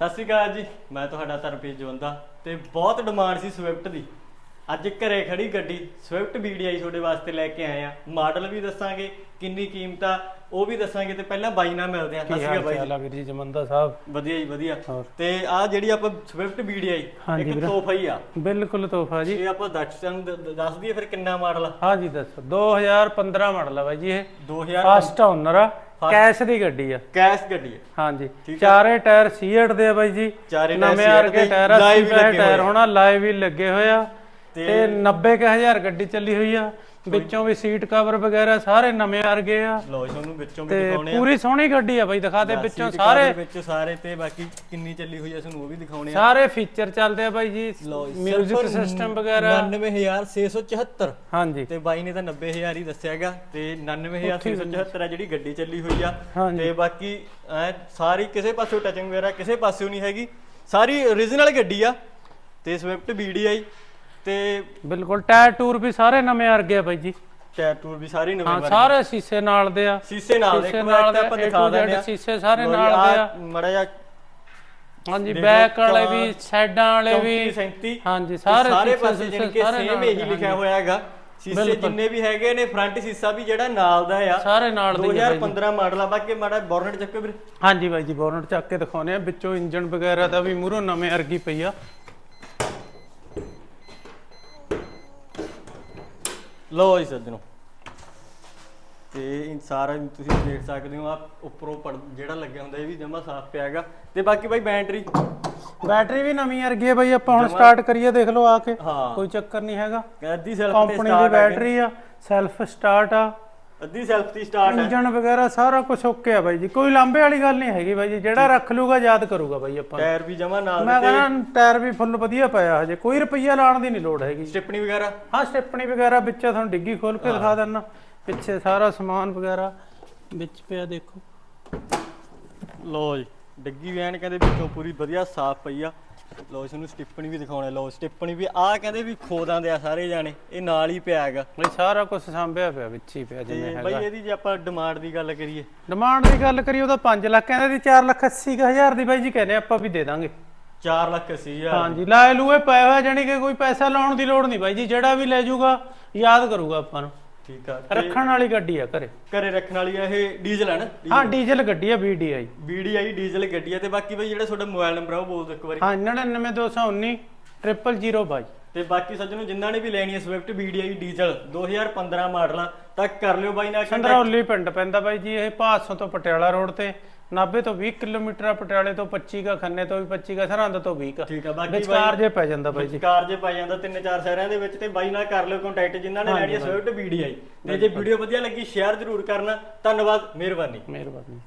ਸਤਿ ਸ਼੍ਰੀ ਅਕਾਲ ਜੀ। ਮੈਂ ਤੁਹਾਡਾ ਧਰਮਪ੍ਰੀਤ ਜਵੰਦਾ ਤੇ ਬਹੁਤ ਡਿਮਾਂਡ ਸੀ ਸਵਿਫਟ ਦੀ। ਅੱਜ ਘਰੇ ਖੜੀ ਗੱਡੀ ਸਵਿਫਟ BDI ਤੁਹਾਡੇ ਵਾਸਤੇ ਲੈ ਕੇ ਆਏ ਆ। ਮਾਡਲ ਵੀ ਦੱਸਾਂਗੇ ਕਿੰਨੀ ਕੀਮਤ ਆ ਉਹ ਵੀ ਦੱਸਾਂਗੇ ਤੇ ਪਹਿਲਾਂ ਬਾਈ ਨਾਲ ਮਿਲਦੇ ਆ। ਸਤਿ ਸ਼੍ਰੀ ਅਕਾਲ ਬਾਈ ਆ ਵੀਰ ਜੀ ਜਮੰਦਾ ਸਾਹਿਬ? ਜੀ। ਵਧੀਆ ਜੀ ਵਧੀਆ। ਹੋਰ। ਤੇ ਆ ਜਿਹੜੀ ਆਪਾਂ ਸਵਿਫਟ BDI ਹਾਂਜੀ ਇੱਕ ਵੀਰੇ। ਤੋਹਫਾ ਹੀ ਆ। ਬਿਲਕੁਲ ਤੋਹਫਾ ਜੀ। ਇਹ ਆਪਾਂ ਦਰਸ਼ਕਾਂ ਨੂੰ ਦ- ਦ- ਦੱਸ ਦਈਏ ਫਿਰ ਕਿੰਨਾ ਮਾਡਲ ਆ? ਹਾਂ ਜੀ ਦੱਸੋ 2015 ਮਾਡਲ ਆ ਬਾਈ ਜੀ ਇਹ। 2000 ਫਸਟ ਓਨਰ ਆ। ਕੈਸ਼ ਦੀ ਗੱਡੀ ਆ। ਕੈਸ਼ ਗੱਡੀ ਹੈ ਹਾਂਜੀ। ਆ। ਚਾਰੇ ਟਾਇਰ ਸੀਟ ਦੇ ਆ ਬਾਈ ਜੀ। ਚਾਰੇ ਟਾਇਰ ਨਵੇਂ ਆਰਗੇ ਦੇ, ਟਾਇਰ ਆ live ਵੀ ਸੀਪੈ ਲੱਗੇ ਟਾਇਰ ਆ। ਹੋਣਾ ਲਾਈਵ ਵੀ ਲੱਗੇ ਹੋਏ ਆ। ਤੇ- ਤੇ 90000 ਗੱਡੀ ਚੱਲੀ ਹੋਈ ਆ। ਵਿੱਚੋਂ ਵੀ ਸੀਟ ਕਵਰ ਵਗੈਰਾ ਸਾਰੇ ਨਵੇਂ ਆਰਗੇ ਆ। ਲੋ ਜੀ ਤੁਹਾਨੂੰ ਵਿੱਚੋਂ ਵੀ ਤੇ ਦਿਖਾਉਣੇ ਆ। ਪੂਰੀ ਸੋਹਣੀ ਗੱਡੀ ਆ ਬਾਈ ਦਿਖਾ ਦੇ ਬਸ ਵਿੱਚੋਂ ਸਾਰੇ। ਵਿੱਚ ਸਾਰੇ ਤੇ ਬਾਕੀ ਕਿੰਨੀ ਚੱਲੀ ਹੋਈ ਆ ਤੁਹਾਨੂੰ ਉਹ ਵੀ ਦਿਖਾਉਣੇ ਆ। ਸਾਰੇ ਫੀਚਰ ਚੱਲਦੇ ਆ ਬਾਈ ਜੀ ਮਿਊਜ਼ਿਕ ਸਿਰਫ ਸਿਸਟਮ ਵਗੈਰਾ। 99674 ਹਾਂਜੀ। ਤੇ ਬਾਈ ਨੇ ਤਾਂ 90000 ਹੀ ਦੱਸਿਆਗਾ ਤੇ 99674 ਆ ਜਿਹੜੀ ਗੱਡੀ ਚੱਲੀ ਹੋਈ ਆ। ਹਾਂਜੀ। ਤੇ ਬਾਕੀ ਐ ਸਾਰੀ ਕਿਸੇ ਪਾਸਿਓਂ ਟਚਿੰਗ ਵਗੈਰਾ ਕਿਸੇ ਪਾਸਿਓਂ ਨਹੀਂ ਹੈਗੀ। ਸਾਰੀ origignal ਗੱਡੀ ਆ। ਤੇ ਸਵਿਫਟ BDI ਤੇ ਬਿਲਕੁਲ ਟਾਇਰ ਟੂਰ ਵੀ ਸਾਰੇ ਨਵੇਂ ਆ ਬਾਈ ਜੀ। ਟਾਇਰ ਟੂਰ ਵੀ ਸਾਰੇ ਨਵੇਂ ਹਾਂ ਸਾਰੇ ਸ਼ੀਸ਼ੇ ਨਾਲ ਦੇ ਆ। ਸੀਸੇ ਨਾਲ ਦੇ ਇੱਕ ਵਾਰ ਤਾਂ ਆਪਾਂ ਦਿਖਾ ਦਿੰਦੇ ਆ ਸ਼ੀਸ਼ੇ ਸਾਰੇ ਜੀ, ਨਾਲ ਦੇ ਆ। ਮਾੜਾ ਜਿਹਾ ਹਾਂਜੀ ਬੈਕ ਵਾਲੇ ਵੀ ਸਾਈਡਾਂ ਵਾਲੇ ਵੀ। 37 ਹਾਂਜੀ ਸਾਰੇ ਸਾਰੇ ਪਾਸੇ ਜਾਣੀ ਕਿ ਸੇਮ ਇਹੀ ਲਿਖਿਆ। ਹੋਇਆ ਹੈਗਾ। ਸ਼ੀਸ਼ੇ। ਜਿੰਨੇ ਵੀ ਹੈਗੇ ਨੇ ਫਰੰਟ ਸ਼ੀਸ਼ਾ ਵੀ ਜਿਹੜਾ ਨਾਲ ਦਾ ਆ। ਸਾਰੇ ਨਾਲ ਦੇ ਹੀ ਆ ਬਾਈ ਜੀ। 2015 ਮਾਡਲ ਆ ਬਾਕੀ ਮਾੜਾ ਬੋਰਨਟ ਚੱਕੋ ਵੀਰੇ। ਹਾਂਜੀ ਬਾਈ ਜੀ ਬੋਨਟ ਚੱਕ ਕੇ ਦਿਖਾਉਨੇ ਆ। ਵਿੱਚੋਂ ਇੰਜਨ ਵਗੈਰਾ ਦਾ ਵੀ ਮੂਹਰੋਂ ਨਵੇਂ ਅਰਗੀ ਪਈ ਆ। ਲਓ ਜੀ ਸੱਜਣੋ। ਤੇ ਇਹ ਸਾਰਾ ਤੁਸੀਂ ਦੇਖ ਸਕਦੇ ਹੋ ਆ ਉੱਪਰੋਂ ਪੜ ਜਿਹੜਾ ਲੱਗਿਆ ਹੁੰਦਾ ਇਹ ਵੀ ਜਮਾ ਸਾਫ਼ ਪਿਆ ਹੈਗਾ। ਤੇ ਬਾਕੀ ਬਾਈ ਬੈਟਰੀ। ਬੈਟਰੀ ਵੀ ਨਵੀਂ ਅਰਗੀ ਹੈ ਬਾਈ ਆਪਾਂ ਹੁਣ ਸਟਾਰਟ ਕਰੀਏ ਦੇਖ ਲਓ ਆ ਕੇ। ਹਾਂ। ਕੋਈ ਚੱਕਰ ਨਹੀਂ ਹੈਗਾ। ਅੱਧੀ ਸੈਲਫ ਤੇ ਕੰਪਨੀ ਦੀ ਸਟਾਰਟ ਬੈਟਰੀ ਆ ਸੈਲਫ ਸਟਾਰਟ ਆ। ਅੱਧੀ ਸੈਲਫ ਦੀ ਸਟਾਰਟ ਹੈ। ਇੰਜਨ ਵਗੈਰਾ ਸਾਰਾ ਕੁਝ ਓਕੇ ਆ ਬਾਈ ਜੀ। ਕੋਈ ਲਾਂਬੇ ਵਾਲੀ ਗੱਲ ਨਹੀਂ ਹੈਗੀ ਬਾਈ ਜੀ। ਜਿਹੜਾ ਰੱਖ ਲੂਗਾ ਯਾਦ ਕਰੂਗਾ ਬਾਈ ਆਪਾਂ। ਟਾਇਰ ਵੀ ਜਮਾ ਨਾਲ ਮੈਂ ਕਹਿੰਦਾ ਟਾਇਰ ਵੀ ਫੁੱਲ ਵਧੀਆ ਪਿਆ ਹਜੇ। ਕੋਈ ਰੁਪਈਆ ਲਾਉਣ ਦੀ ਨਹੀਂ ਲੋੜ ਹੈਗੀ। ਸਟਿਪਣੀ ਵਗੈਰਾ? ਹਾਂ ਸਟੈਪਣੀ ਵਗੈਰਾ ਵਿੱਚ ਤੁਹਾਨੂੰ ਡਿੱਗੀ ਖੋਲ ਕੇ ਦਿਖਾ ਦਿੰਨਾ ਪਿੱਛੇ ਸਾਰਾ ਸਮਾਨ ਵਗੈਰਾ ਵਿੱਚ ਪਿਆ ਦੇਖੋ। ਲਓ ਜੀ ਡੱਗੀ ਵੈਨ ਕਹਿੰਦੇ ਵਿੱਚੋਂ ਪੂਰੀ ਵਧੀਆ ਸਾਫ਼ ਪਈ ਆ। ਲਓ ਇਸ ਨੂੰ ਸਟਿਪਣੀ ਵੀ ਦਿਖਾਉਣੇ ਲਓ ਸਟਿਪਣੀ ਵੀ ਆਹ ਕਹਿੰਦੇ ਵੀ ਖੋਦਾਂ ਦੇ ਆ ਸਾਰੇ ਜਾਣੇ। ਇਹ ਨਾਲ ਹੀ ਪਿਆ ਹੈਗਾ। ਬਈ ਸਾਰਾ ਕੁਝ ਸਾਂਭਿਆ ਪਿਆ ਵਿੱਚ ਹੀ ਪਿਆ ਜਿਵੇਂ ਤੇ ਬਈ ਹੈਗਾ ਇਹਦੀ ਜੇ ਆਪਾਂ ਡਿਮਾਂਡ ਦੀ ਗੱਲ ਕਰੀਏ। ਡਿਮਾਂਡ ਦੀ ਗੱਲ ਕਰੀਏ ਉਹਦਾ 5 ਲੱਖ ਕਹਿੰਦੇ ਦੀ 4 ਲੱਖ 80 ਕੁ ਹਜ਼ਾਰ ਦੀ ਬਾਈ ਜੀ ਕਹਿੰਦੇ ਆਪਾਂ ਵੀ ਦੇ ਦਾਂਗੇ। 4 ਲੱਖ 80 ਹਜ਼ਾਰ। ਹਾਂਜੀ ਲਾਏ ਲੂਏ ਪਏ ਹੋਇਆ ਜਾਨੀ ਕਿ ਕੋਈ ਪੈਸਾ ਲਾਉਣ ਦੀ ਲੋੜ ਨਹੀਂ ਬਾਈ ਜੀ ਜਿਹੜਾ ਵੀ ਲੈ ਜਾਊਗਾ ਯਾਦ ਕਰੂਗਾ ਆਪਾਂ ਨੂੰ। ਠੀਕ ਆ ਤੇ ਰੱਖਣ ਵਾਲੀ ਗੱਡੀ ਆ ਘਰੇ। ਘਰੇ ਰੱਖਣ ਵਾਲੀ ਆ ਇਹ ਡੀਜ਼ਲ ਹੈ ਨਾ? ਹਾਂ ਡੀਜ਼ਲ ਗੱਡੀ ਆ VDI BDI ਡੀਜ਼ਲ ਗੱਡੀ ਆ ਤੇ ਬਾਕੀ ਬਈ ਜਿਹੜਾ ਤੁਹਾਡਾ ਮੋਬਾਈਲ ਨੰਬਰ ਆ ਉਹ ਬੋਲ ਦਿਓ ਇੱਕ ਵਾਰੀ। ਹਾਂ 99219 0022 ਤੇ ਬਾਕੀ ਸੱਜਣੋ ਜਿਨ੍ਹਾਂ ਨੇ ਵੀ ਲੈਣੀ ਹੈ ਸਵਿਫਟ BDI ਡੀਜ਼ਲ 2015 ਮਾਡਲ ਆ ਤਾਂ ਕਰ ਲਿਓ ਬਾਈ ਨਾਲ। ਸੰਧਰੌਲੀ ਪਿੰਡ ਪੈਂਦਾ ਬਾਈ ਜੀ ਇਹ ਭਾਦਸੋਂ ਤੋਂ ਪਟਿਆਲਾ ਰੋਡ ਤੇ। ਨਾਭੇ ਤੋਂ 20 ਕਿਲੋਮੀਟਰ ਆ ਪਟਿਆਲੇ ਤੋਂ 25 ਕਾ ਖੰਨੇ ਤੋਂ ਵੀ 25 ਕਾ ਸਰਹੰਦ ਤੋਂ 20 ਕਾ ਠੀਕ ਆ ਬਾਕੀ ਵਿਚਕਾਰ ਜੇ ਪੈ ਜਾਂਦਾ ਬਾਈ ਜੀ। ਕਾਰ ਜੇ ਪਾਈ ਜਾਂਦਾ ਤਿੰਨ ਚਾਰ ਸ਼ਹਿਰਾਂ ਦੇ ਵਿੱਚ ਤੇ ਬਾਈ ਨਾਲ ਕਰ ਲਿਓ ਕੰਟੈਕਟ ਜਿਨ੍ਹਾਂ ਨੇ ਲੈਣੀ ਹੈ ਸਵਿਫਟ BDI ਤੇ ਜੇ ਵੀਡੀਓ ਵਧੀਆ ਲੱਗੀ ਸ਼ੇਅਰ ਜ਼ਰੂਰ ਕਰਨਾ। ਧੰਨਵਾਦ ਮਿਹਰਬਾਨੀ। ਮਿਹਰਬਾਨੀ.